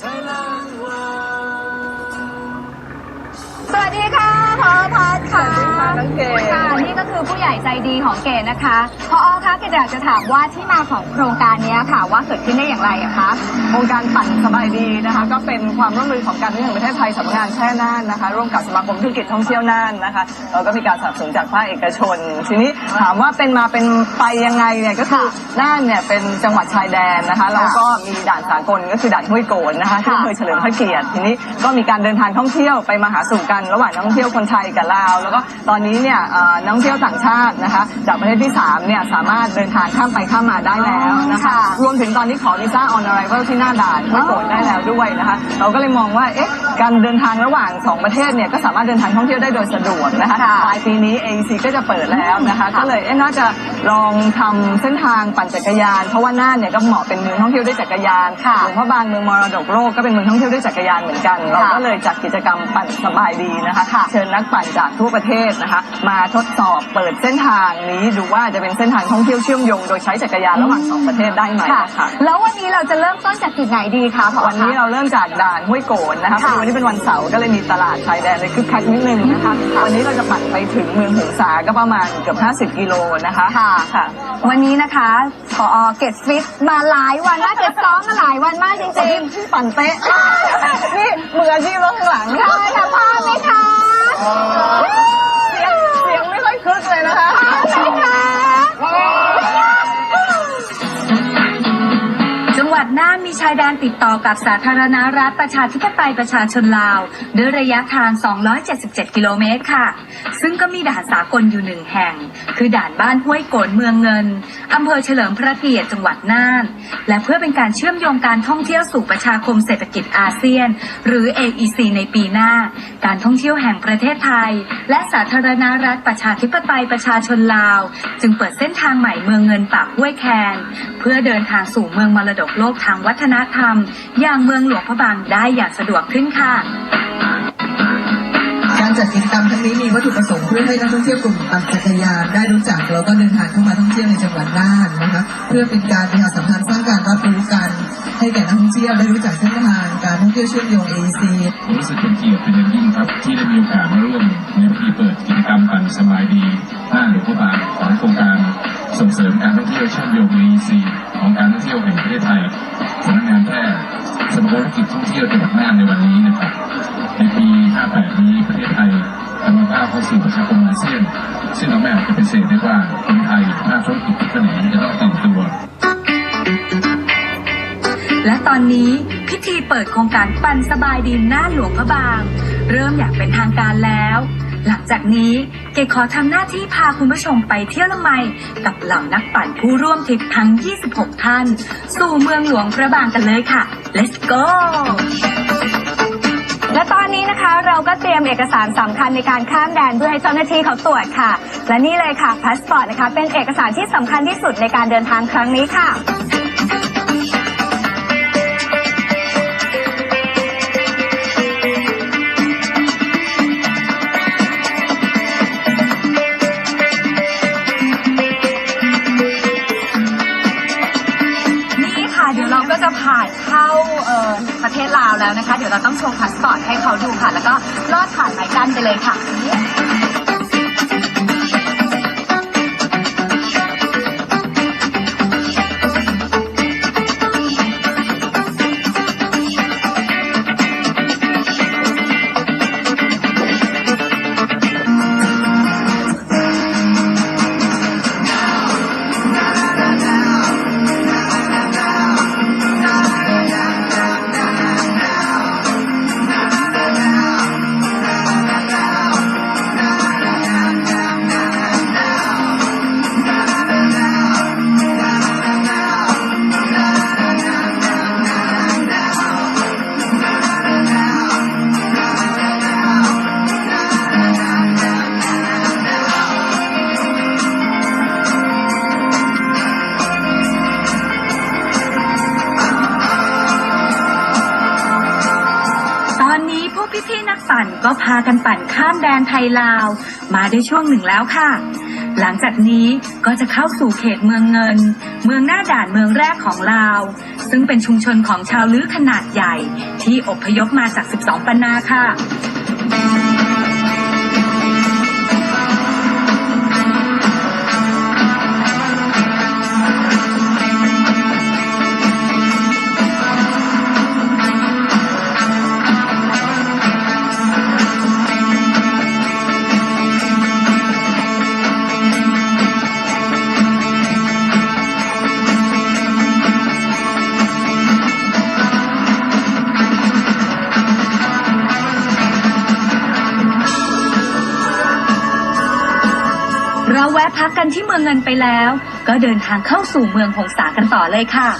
สวัสดีค่ะพอพัดค่ะ สวัสดีค่ะน้องเก๋ค่ะนี่ก็ คือผู้ใหญ่ใจดีของเก๋นะคะพออคะเก๋อยากจะถามว่าที่มาของโครงการนี้ค่ะว่าเกิดขึ้นได้อย่างไรอะคะโครงการปั่นสบายดีนะคะ ก็เป็นความร่วมมือของการท่องเที่ยวแห่งประเทศไทยสำนักงานแช่น่านนะคะ ร่วมกับสมาคมธุรกิจท่องเที่ยวน่านนะคะเราก็มีการสนับสนุนจากภาคเอกชน ทีนี้ถามว่าเป็นมาเป็นไปยังไงเนี่ยก็คือน่านเนี่ยเป็นจังหวัดชายแดนนะคะแล้วก็มีด่านสากลก็คือด่านห้วยโกนนะคะที่อำเภอเฉลิมพระเกียรติทีนี้ก็มีการเดินทางท่องเที่ยวไปมาหาสู่กันระหว่างนักท่องเที่ยวคนไทยกับลาว แล้วก็ตอนนี้เนี่ยนักท่องเที่ยวต่างชาตินะคะจากประเทศที่สามเนี่ยสามารถเดินทางข้ามไปข้ามมาได้แล้วนะคะรวมถึงตอนนี้ขอวีซ่าออนอะไรเวลที่หน้าด่านไม่โกรธได้แล้วด้วยนะคะเราก็เลยมองว่าเอ๊ะการเดินทางระหว่างสองประเทศเนี่ยก็สามารถเดินทางท่องเที่ยวได้โดยสะดวกนะคะค่ะปลายปีนี้ AEC ก็จะเปิดแล้วนะคะก็เลยเอ๊ะน่าจะลองทำเส้นทางปั่นจักรยาน เพราะว่าน่านเนี่ยก็เหมาะเป็นเมืองท่องเที่ยวด้วยจักรยานค่ะหลวงพระบางเมืองมรดกโลกก็เป็นเมืองท่องเที่ยวด้วยจักรยานเหมือนกัน เราก็เลยจัดกิจกรรมปั่นสบายดีนะคะค่ะเชิญนักปั่นจากทั่วประเทศนะคะ มาทดสอบเปิดเส้นทางนี้ดูว่าจะเป็นเส้นทางท่องเที่ยวเชื่อมโยงโดยใช้จักรยานระหว่างสองประเทศได้ไหมค่ะค่ะแล้ววันนี้เราจะเริ่มต้นจากจุดไหนดีคะพอวันนี้เราเริ่มจากด่านห้วยโกนนะคะค่ะคือวันนี้เป็นวันเสาร์ก็เลยมีตลาดชายแดนเลยคึกคักนิดนึงนะคะวันนี้เราจะปั่นไปถึงเมืองหงสาก็ประมาณเกือบ50กิโลนะคะค่ะค่ะ วันนี้นะคะพอเกตฟิตมาหลายวันมากเกตซ้อมมาหลายวันมากจริงๆ ที่ปั่นเป๊ะ นี่มืออาชีพแล้วข้างหลังใช่ค่ะพลาดไหมคะเสียงเสียงไม่ น่านมีชายแดนติดต่อกับสาธารณรัฐประชาธิปไตยประชาชนลาวด้วยระยะทาง 277 กิโลเมตรค่ะ ซึ่งก็มีด่านสากลอยู่หนึ่งแห่ง คือด่านบ้านห้วยโกนเมืองเงินอำเภอเฉลิมพระเกียรติจังหวัดน่าน และเพื่อเป็นการเชื่อมโยงการท่องเที่ยวสู่ประชาคมเศรษฐกิจอาเซียน หรือ AEC ในปีหน้า การท่องเที่ยวแห่งประเทศไทย และสาธารณรัฐประชาธิปไตยประชาชนลาว จึงเปิดเส้นทางใหม่เมืองเงินปากห้วยแคน เพื่อเดินทางสู่เมืองมรดกโลกทางวัฒนธรรม อย่างเมืองหลวงพระบางได้อย่างสะดวกขึ้นค่ะการจัดกิจกรรมครั้งนี้มีวัตถุประสงค์เพื่อให้นักท่องเที่ยวกลุ่มปั่นจักรยานได้รู้จักแล้วก็เดินทางเข้ามาท่องเที่ยวในจังหวัดน่านนะคะเพื่อเป็นการประชาสัมพันธ์สร้างการรับรู้กันให้แก่นักท่องเที่ยวได้รู้จักเส้นทางการท่องเที่ยวเชื่อมโยง AEC ผมรู้สึกเป็นเกียรติเป็นอย่างยิ่งครับที่ได้มีโอกาสมาร่วมในพิธีเปิดกิจกรรมปั่นสบายดีหน้าหลวงพระบางของโครงการ ส่งเสริมการท่องเที่ยวเชื่อมโยง EEC ของการท่องเที่ยวแห่งประเทศไทยสำนักงานแพร่สมาคมธุรกิจท่องเที่ยวจังหวัดน่านในวันนี้นะครับในปี 58 นี้ประเทศไทยกำลังก้าวเข้าสู่ประชาคมอาเซียน ซึ่งเราไม่อาจจะปฏิเสธได้ว่าคนไทยภาคธุรกิจทุกแขนงจะต้องตื่นตัว และตอนนี้พิธีเปิดโครงการปันสบายดินหน้าหลวงพระบาง เริ่มอย่างเป็นทางการแล้ว หลังจากนี้เกดขอทำหน้าที่พาคุณผู้ชมไปเที่ยวละไม กับเหล่านักปั่นผู้ร่วมทริปทั้ง 26 ท่าน สู่เมืองหลวงพระบางกันเลยค่ะ let's go และตอนนี้นะคะเราก็เตรียมเอกสารสำคัญในการข้ามแดนเพื่อให้เจ้าหน้าที่เขาตรวจค่ะ และนี่เลยค่ะพาสปอร์ตนะคะเป็นเอกสารที่สำคัญที่สุดในการเดินทางครั้งนี้ค่ะ ชว์พาสปอร์ตให้เขาดูค่ะ แล้วก็ลอดผ่านไม้กั้นไปเลยค่ะ ข้ามแดนไทยลาว มาได้ช่วงหนึ่งแล้วค่ะ หลังจากนี้ก็จะเข้าสู่เขตเมืองเงิน เมืองหน้าด่านเมืองแรกของลาว ซึ่งเป็นชุมชนของชาวลื้อขนาดใหญ่ ที่อพยพมาจาก 12 ปันนาค่ะ กันที่เมืองเงินไปแล้ว ก็เดินทางเข้าสู่เมืองหงสากันต่อเลยค่ะ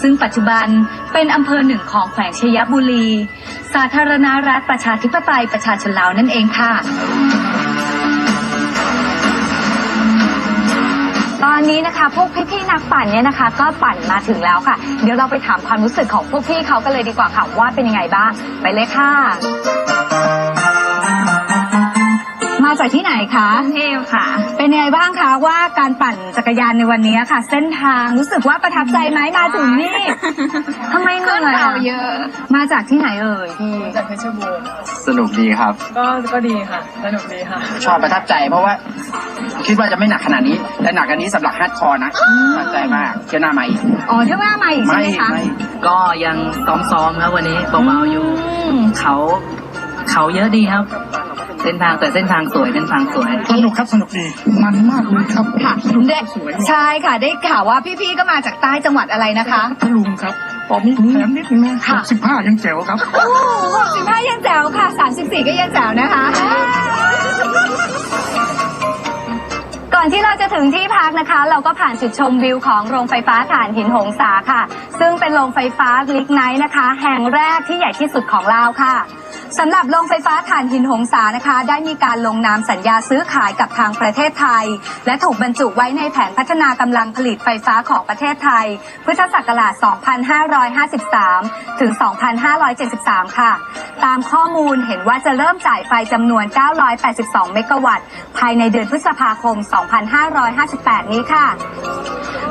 ซึ่งปัจจุบันเป็นอำเภอหนึ่งของแขวงชยบุรี สาธารณรัฐประชาธิปไตยประชาชนลาวนั่นเองค่ะ ตอนนี้นะคะ พวกพี่ๆนักปั่นเนี่ยนะคะ ก็ปั่นมาถึงแล้วค่ะ เดี๋ยวเราไปถามความรู้สึกของพวกพี่เขากันเลยดีกว่าค่ะว่าเป็นยังไงบ้าง ไปเลยค่ะ มาจากที่ไหนคะกรุงเทพค่ะ เป็นยังไงบ้างคะว่าการปั่นจักรยานในวันนี้ค่ะ เส้นทางรู้สึกว่าประทับใจไหมมาถึงนี่ทำไมเหนื่อยอะเยอะ มาจากที่ไหนเอ่ยพี่จากเพชรบูรณ์สนุกดีครับ ก็ก็ดีค่ะ สนุกดีค่ะ ชอบประทับใจเพราะว่า คิดว่าจะไม่หนักขนาดนี้ แต่หนักอันนี้สำหรับฮาร์ดคอร์นะประทับใจมากเที่ยวหน้ามาอีกอ๋อเที่ยวหน้ามาอีกใช่ไม่ไหมคะไม่ก็ยังซ้อมๆครับวันนี้เบาๆอยู่มเขา เขาเยอะดีครับ เส้นทางแต่เส้นทางสวยเส้นทางสวย สนุกครับสนุกดีมันมากเลยครับค่ะได้ใช่ค่ะ ได้ข่าวว่าพี่ๆก็มาจากใต้จังหวัดอะไรนะคะพัทลุงครับตอนนี้แถมนิดนึงนะค่ะสิบห้ายังแจ๋วครับโอ้หกสิบห้ายังแจ๋วค่ะสามสิบสี่ก็ยังแจ๋วนะคะ ก่อนที่เราจะถึงที่พักนะคะ เราก็ผ่านจุดชมวิวของโรงไฟฟ้าถ่านหินหงสาค่ะ ซึ่งเป็นโรงไฟฟ้าลิกไนท์นะคะ แห่งแรกที่ใหญ่ที่สุดของลาวค่ะ สำหรับโรงไฟฟ้าถ่านหินหงสานะคะ ได้มีการลงนามสัญญาซื้อขายกับทางประเทศไทย และถูกบรรจุไว้ในแผนพัฒนากำลังผลิตไฟฟ้าของประเทศไทยพุทธศักราช 2553 ถึง 2573 ค่ะ ตามข้อมูลเห็นว่าจะเริ่มจ่ายไฟจำนวน 982 เมกะวัตต์ ภายในเดือนพฤษภาคม 2558 นี้ค่ะ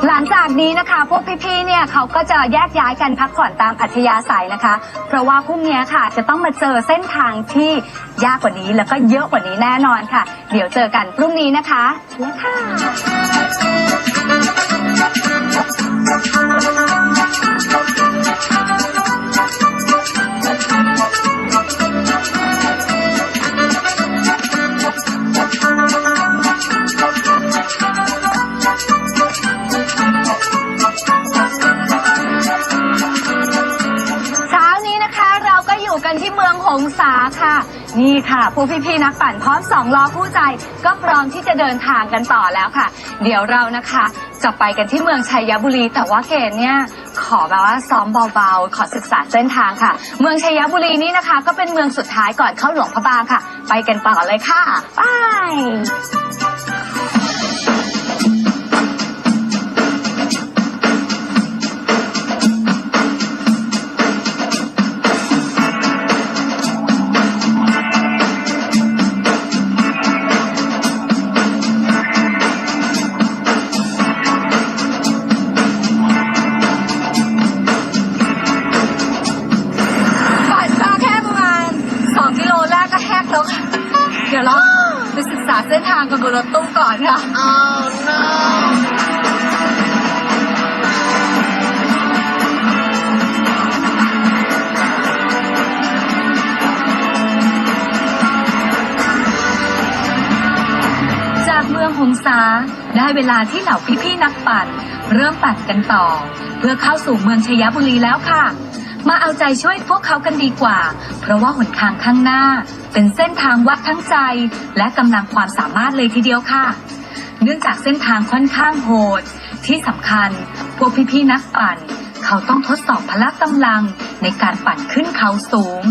หลังจากนี้นะคะ พวกพี่ๆ เนี่ยเขาก็จะแยกย้ายกันพักผ่อนตามอัธยาศัยนะคะ เพราะว่าพรุ่งนี้ค่ะ จะต้องมาเจอเส้นทางที่ยากกว่านี้แล้วก็เยอะกว่านี้แน่นอนค่ะ เดี๋ยวเจอกันพรุ่งนี้นะคะและค่ะ งหงสาค่ะ นี่ค่ะผู้พี่ๆนักปั่นพร้อมสองล้อคู่ใจ ก็พร้อมที่จะเดินทางกันต่อแล้วค่ะ เดี๋ยวเรานะคะ จะไปกันที่เมืองชัยบุรี แต่ว่าเกณเนี่ยขอแบบว่าซ้อมเบาๆ ขอศึกษาเส้นทางค่ะ เมืองชัยบุรีนี่นะคะ ก็เป็นเมืองสุดท้ายก่อนเข้าหลวงพระบางค่ะ ไปกันต่อเลยค่ะไป ไปศึกษาเส้นทางกันบนรถตู้ก่อนค่ะจากเมืองหงสาได้เวลาที่เหล่าพี่ๆนักปั่น เริ่มปั่นกันต่อ เพื่อเข้าสู่เมืองชยบุรีแล้วค่ะ มาเอาใจช่วยพวกเขากันดีกว่า เพราะว่าหนทางข้างหน้า เป็นเส้นทางวัดทั้งใจ และกำลังความสามารถเลยทีเดียวค่ะ เนื่องจากเส้นทางค่อนข้างโหด ที่สำคัญ พวกพี่ๆนักปั่น เขาต้องทดสอบพละกำลังในการปั่นขึ้นเขาสูง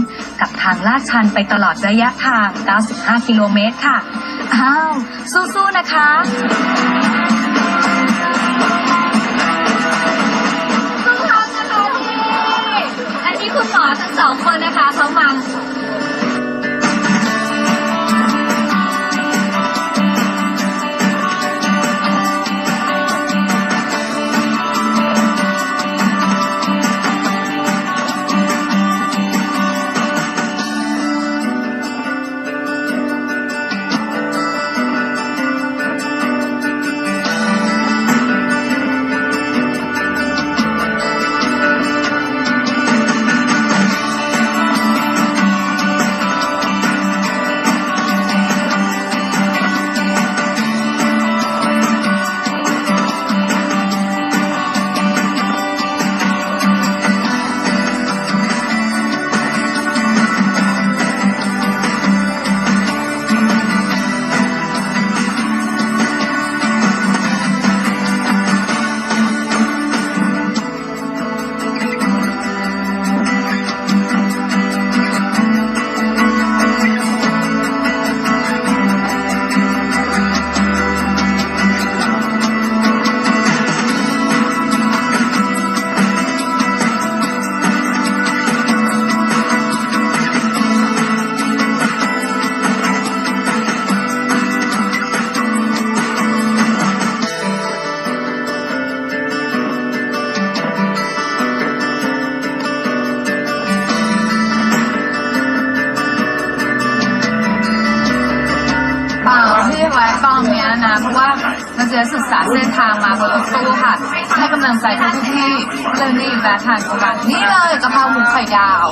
กับทางลาดชันไปตลอดระยะทาง 95 กิโลเมตรค่ะ อ้าว สู้ๆนะคะ เจอนี่แบบทานของกันนี่เลยกะเพราหมูไข่ดาว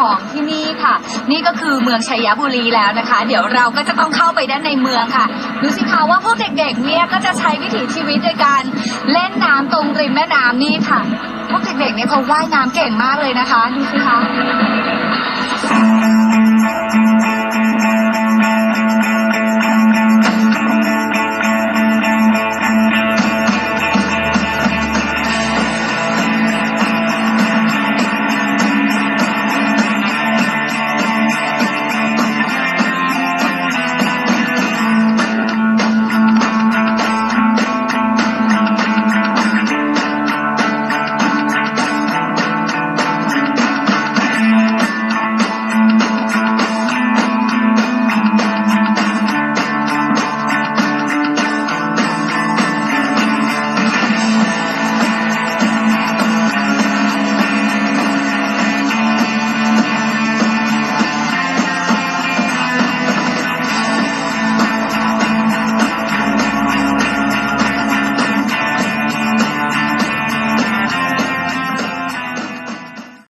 ของที่นี่ค่ะ นี่ก็คือเมืองชัยบุรีแล้วนะคะ เดี๋ยวเราก็จะต้องเข้าไปด้านในเมืองค่ะดูสิคะว่าพวกเด็กๆเนี่ยก็จะใช้วิถีชีวิตโดยการเล่นน้ำตรงริมแม่น้ำนี่ค่ะ พวกเด็กๆเนี่ยเขาว่ายน้ำเก่งมากเลยนะคะดูสิคะ